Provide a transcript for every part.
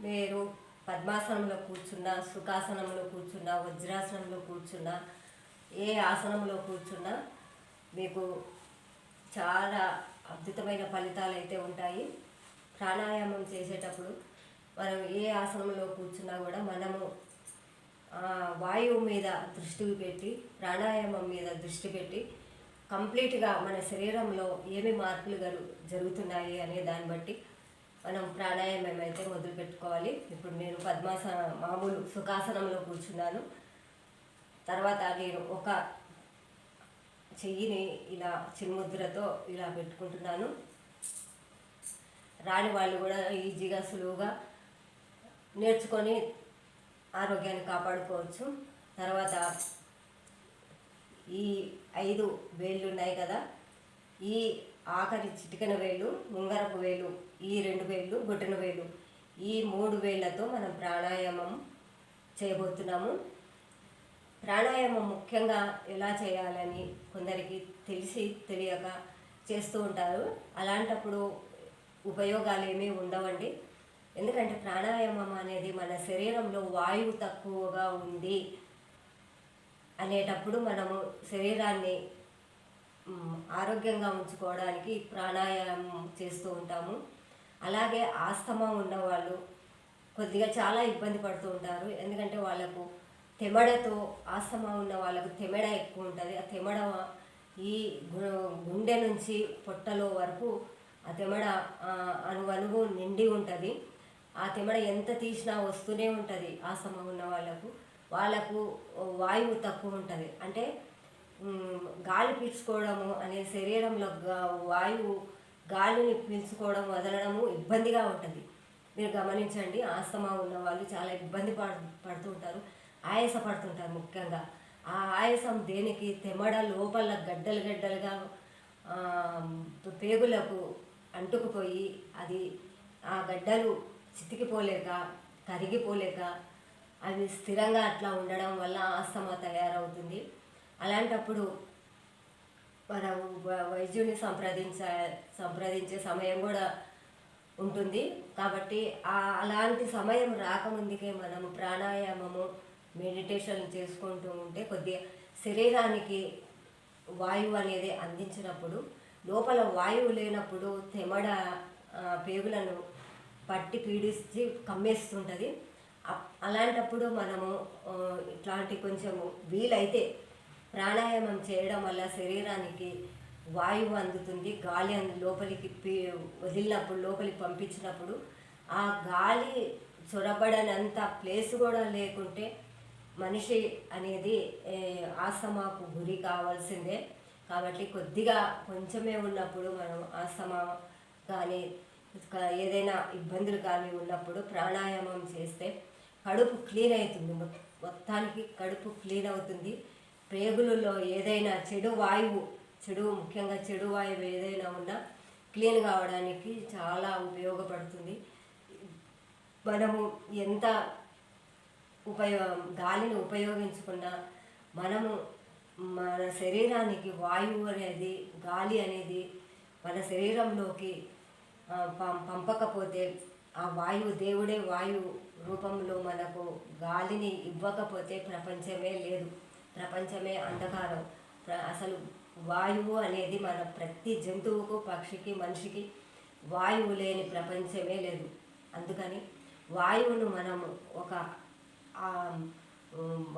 మీరు పద్మాసనంలో కూర్చున్నా సుఖాసనంలో కూర్చున్నా వజ్రాసనంలో కూర్చున్నా ఏ ఆసనంలో కూర్చున్నా మీకు చాలా అద్భుతమైన ఫలితాలు అయితే ఉంటాయి. ప్రాణాయామం చేసేటప్పుడు మనం ఏ ఆసనంలో కూర్చున్నా కూడా మనము వాయువు మీద దృష్టి పెట్టి ప్రాణాయామం మీద దృష్టి పెట్టి కంప్లీట్గా మన శరీరంలో ఏమి మార్పులు జరుగుతున్నాయి అనే దాన్ని బట్టి మనం ప్రాణాయామం అయితే మొదలు పెట్టుకోవాలి. ఇప్పుడు నేను పద్మాసన మామూలు సుఖాసనంలో కూర్చున్నాను. తర్వాత నేను ఒక చెయ్యిని ఇలా చిన్ముద్రతో ఇలా పెట్టుకుంటున్నాను. రాని వాళ్ళు కూడా ఈజీగా సులువుగా నేర్చుకొని ఆరోగ్యాన్ని కాపాడుకోవచ్చు. తర్వాత ఈ ఐదు వేళ్ళు ఉన్నాయి కదా. ఈ ఆఖరి చిటికన వేలు ముంగరపు వేలు ఈ రెండు వేళ్ళు బొటన వేలు. ఈ మూడు వేళ్ళతో మనం ప్రాణాయామం చేయబోతున్నాము. ప్రాణాయామం ముఖ్యంగా ఎలా చేయాలని కొందరికి తెలిసి తెలియక చేస్తూ ఉంటారు. అలాంటప్పుడు ఉపయోగాలు ఏమీ ఉండవండి. ఎందుకంటే ప్రాణాయామం అనేది మన శరీరంలో వాయువు తక్కువగా ఉంది అనేటప్పుడు మనము శరీరాన్ని ఆరోగ్యంగా ఉంచుకోవడానికి ప్రాణాయామం చేస్తూ ఉంటాము. అలాగే ఆస్తమా ఉన్నవాళ్ళు కొద్దిగా చాలా ఇబ్బంది పడుతూ ఉంటారు. ఎందుకంటే వాళ్ళకు తెమడతో ఆస్తమా ఉన్న వాళ్ళకు తెమెడ ఎక్కువ ఉంటుంది. ఆ తెమడ ఈ గుండె నుంచి పొట్టలో వరకు ఆ తెమడ అను అణువణువు నిండి ఉంటుంది. ఆ తెమడ ఎంత తీసినా వస్తూనే ఉంటుంది ఆస్తమా ఉన్న వాళ్ళకు. వాళ్ళకు వాయువు తక్కువ ఉంటుంది. అంటే గాలి పీల్చుకోవడము అనే శరీరంలో వాయువు గాలిని పీల్చుకోవడం వదలడము ఇబ్బందిగా ఉంటుంది. మీరు గమనించండి ఆస్తమా ఉన్న వాళ్ళు చాలా ఇబ్బంది పడు పడుతూ ఉంటారు ఆయాస పడుతుంటారు ముఖ్యంగా. ఆ ఆయాసం దేనికి? తెమడ లోపల గడ్డలు గడ్డలుగా పేగులకు అంటుకుపోయి అది ఆ గడ్డలు చితికిపోలేక కరిగిపోలేక అవి స్థిరంగా అట్లా ఉండడం వల్ల ఆస్తమా తయారవుతుంది. అలాంటప్పుడు మనం వ- వైద్యుని సంప్రదించ సంప్రదించే సమయం కూడా ఉంటుంది. కాబట్టి అలాంటి సమయం రాకముందుకే మనము ప్రాణాయామము మెడిటేషన్ చేసుకుంటూ ఉంటే కొద్దిగా శరీరానికి వాయువు అనేది అందించినప్పుడు లోపల వాయువు లేనప్పుడు తెమడ పేగులను పట్టి పీడిస్తే కమ్మేస్తుంటుంది. అప్- అలాంటప్పుడు మనము ఇట్లాంటి కొంచెము వీలైతే ప్రాణాయామం చేయడం వల్ల శరీరానికి వాయువు అందుతుంది. గాలి అందు లోపలికి పీ వదిలినప్పుడు లోపలికి పంపించినప్పుడు ఆ గాలి చొరబడనంత ప్లేస్ కూడా లేకుంటే మనిషి అనేది ఆస్తమాకు గురి కావాల్సిందే. కాబట్టి కొద్దిగా కొంచెమే ఉన్నప్పుడు మనం ఆస్తమా కానీ ఏదైనా ఇబ్బందులు కానీ ఉన్నప్పుడు ప్రాణాయామం చేస్తే కడుపు క్లీన్ అవుతుంది. మొత్తానికి కడుపు క్లీన్ అవుతుంది. ప్రేగులలో ఏదైనా చెడు వాయువు చెడు ముఖ్యంగా చెడు వాయువు ఏదైనా ఉన్నా క్లీన్ కావడానికి చాలా ఉపయోగపడుతుంది. మనము ఎంత ఉపయో గాలిని ఉపయోగించుకున్నా మనము మన శరీరానికి వాయువు అనేది గాలి అనేది మన శరీరంలోకి పం- పంపకపోతే ఆ వాయువు దేవుడే వాయువు రూపంలో మనకు గాలిని ఇవ్వకపోతే ప్రపంచమే లేదు. ప్రపంచమే అంధకారం. ప్ర- అసలు వాయువు అనేది మన ప్రతి జంతువుకు పక్షికి మనిషికి వాయువు లేని ప్రపంచమే లేదు. అందుకని వాయువును మనము ఒక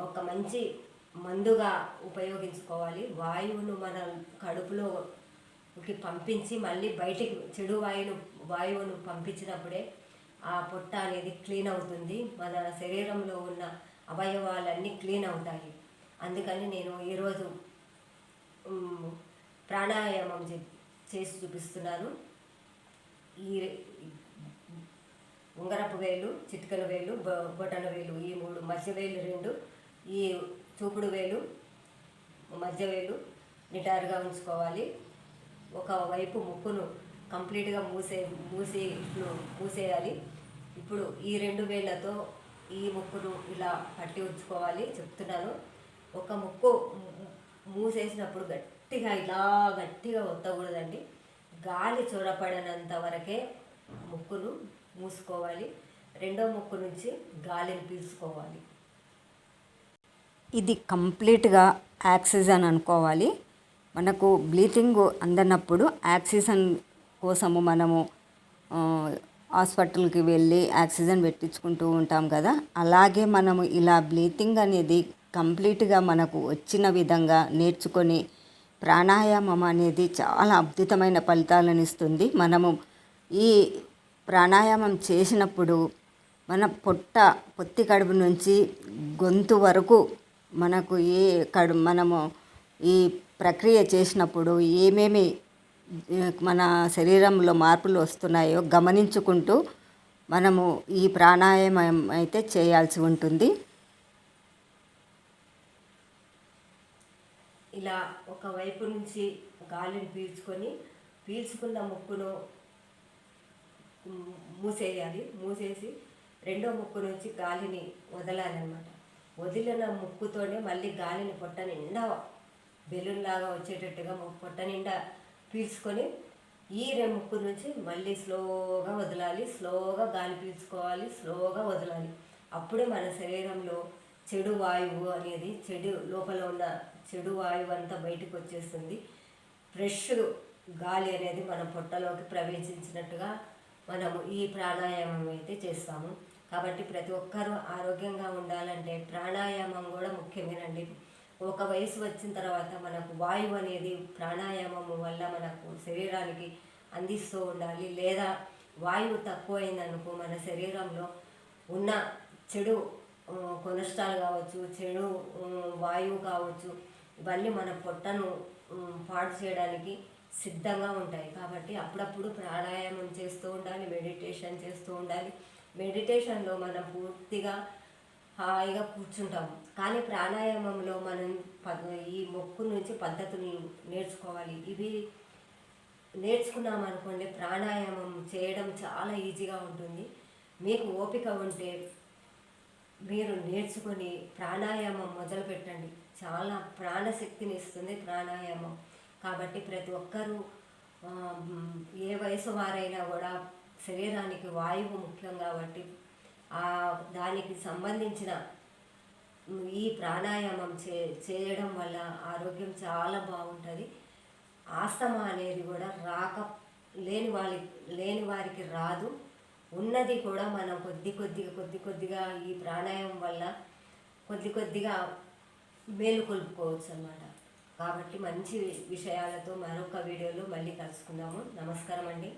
ఒక మంచి మందుగా ఉపయోగించుకోవాలి. వాయువును మన కడుపులోకి పంపించి మళ్ళీ బయటికి చెడు వాయువును వాయువును పంపించినప్పుడే ఆ పొట్ట అనేది క్లీన్ అవుతుంది. మన శరీరంలో ఉన్న అవయవాలన్నీ క్లీన్ అవుతాయి. అందుకని నేను ఈరోజు ప్రాణాయామం చే- చేసి చూపిస్తున్నాను. ఈ ఉంగరపు వేలు చిటికల వేలు బొటన వేలు ఈ మూడు మధ్య వేలు రెండు ఈ చూపుడు వేలు మధ్య వేలు నిటారుగా ఉంచుకోవాలి. ఒకవైపు ముక్కును కంప్లీట్గా మూసే మూసి మూసేయాలి. ఇప్పుడు ఈ రెండు వేళ్ళతో ఈ ముక్కును ఇలా పట్టి ఉంచుకోవాలి. చెప్తున్నాను. ఒక ముక్కు మూసేసినప్పుడు గట్టిగా ఇలా గట్టిగా ఒత్తకూడదండి. గాలి చొరపడనంత వరకే ముక్కును మూసుకోవాలి. రెండో ముక్కు నుంచి గాలిని పీల్చుకోవాలి. ఇది కంప్లీట్గా ఆక్సిజన్ అనుకోవాలి. మనకు బ్లీచింగ్ అందనప్పుడు ఆక్సిజన్ కోసము మనము హాస్పిటల్కి వెళ్ళి ఆక్సిజన్ పెట్టించుకుంటూ ఉంటాం కదా. అలాగే మనము ఇలా బ్లీచింగ్ అనేది కంప్లీట్గా మనకు వచ్చిన విధంగా నేర్చుకొని ప్రాణాయామం అనేది చాలా అద్భుతమైన ఫలితాలను ఇస్తుంది. మనము ఈ ప్రాణాయామం చేసినప్పుడు మన పొట్ట పొత్తి కడుపు నుంచి గొంతు వరకు మనకు ఏ కడు మనము ఈ ప్రక్రియ చేసినప్పుడు ఏమేమి మన శరీరంలో మార్పులు వస్తున్నాయో గమనించుకుంటూ మనము ఈ ప్రాణాయామం అయితే చేయాల్సి ఉంటుంది. ఇలా ఒక వైపు నుంచి గాలిని పీల్చుకొని పీల్చుకున్న ముక్కును మూసేయాలి. మూసేసి రెండో ముక్కు నుంచి గాలిని వదలాలన్నమాట. వదిలిన ముక్కుతోనే మళ్ళీ గాలిని పొట్ట నిండా బెలూన్ లాగా వచ్చేటట్టుగా పొట్ట నిండా పీల్చుకొని ఈ రెండు ముక్కు నుంచి మళ్ళీ స్లోగా వదలాలి. స్లోగా గాలి పీల్చుకోవాలి. స్లోగా వదలాలి. అప్పుడే మన శరీరంలో చెడు వాయువు అనేది చెడు లోపల ఉన్న చెడు వాయువు అంతా బయటకు వచ్చేస్తుంది. ఫ్రెష్ గాలి అనేది మన పొట్టలోకి ప్రవేశించినట్టుగా మనము ఈ ప్రాణాయామం అయితే చేస్తాము. కాబట్టి ప్రతి ఒక్కరూ ఆరోగ్యంగా ఉండాలంటే ప్రాణాయామం కూడా ముఖ్యమేనండి. ఒక వయసు వచ్చిన తర్వాత మనకు వాయువు అనేది ప్రాణాయామం వల్ల మనకు శరీరానికి అందిస్తూ ఉండాలి. లేదా వాయువు తక్కువైందనుకో మన శరీరంలో ఉన్న చెడు కొలెస్ట్రాల్ కావచ్చు చెడు వాయువు కావచ్చు ఇవన్నీ మన పొట్టను పాడు చేయడానికి సిద్ధంగా ఉంటాయి. కాబట్టి అప్పుడప్పుడు ప్రాణాయామం చేస్తూ ఉండాలి మెడిటేషన్ చేస్తూ ఉండాలి. మెడిటేషన్లో మనం పూర్తిగా హాయిగా కూర్చుంటాం. కానీ ప్రాణాయామంలో మనం పద్- ఈ మొక్కు నుంచి పద్ధతులు నేర్చుకోవాలి. ఇవి నేర్చుకున్నాం అనుకోండి ప్రాణాయామం చేయడం చాలా ఈజీగా ఉంటుంది. మీకు ఓపిక ఉంటే మీరు నేర్చుకొని ప్రాణాయామం మొదలు పెట్టండి చాలా ప్రాణశక్తిని ఇస్తుంది ప్రాణాయామం. కాబట్టి ప్రతి ఒక్కరూ ఏ వయసు వారైనా కూడా శరీరానికి వాయువు ముఖ్యం కాబట్టి ఆ దానికి సంబంధించిన ఈ ప్రాణాయామం చే చేయడం వల్ల ఆరోగ్యం చాలా బాగుంటుంది. ఆస్తమా అనేది కూడా రాక లేని వాళ్ళ లేని వారికి రాదు. ఉన్నది కూడా మనం కొద్ది కొద్దిగా కొద్ది కొద్దిగా ఈ ప్రాణాయామం వల్ల కొద్ది కొద్దిగా మేలుకొల్పుకోవచ్చు అన్నమాట. కాబట్టి మంచి విషయాలతో మరొక వీడియోలో మళ్ళీ కలుసుకుందాము. నమస్కారం అండి.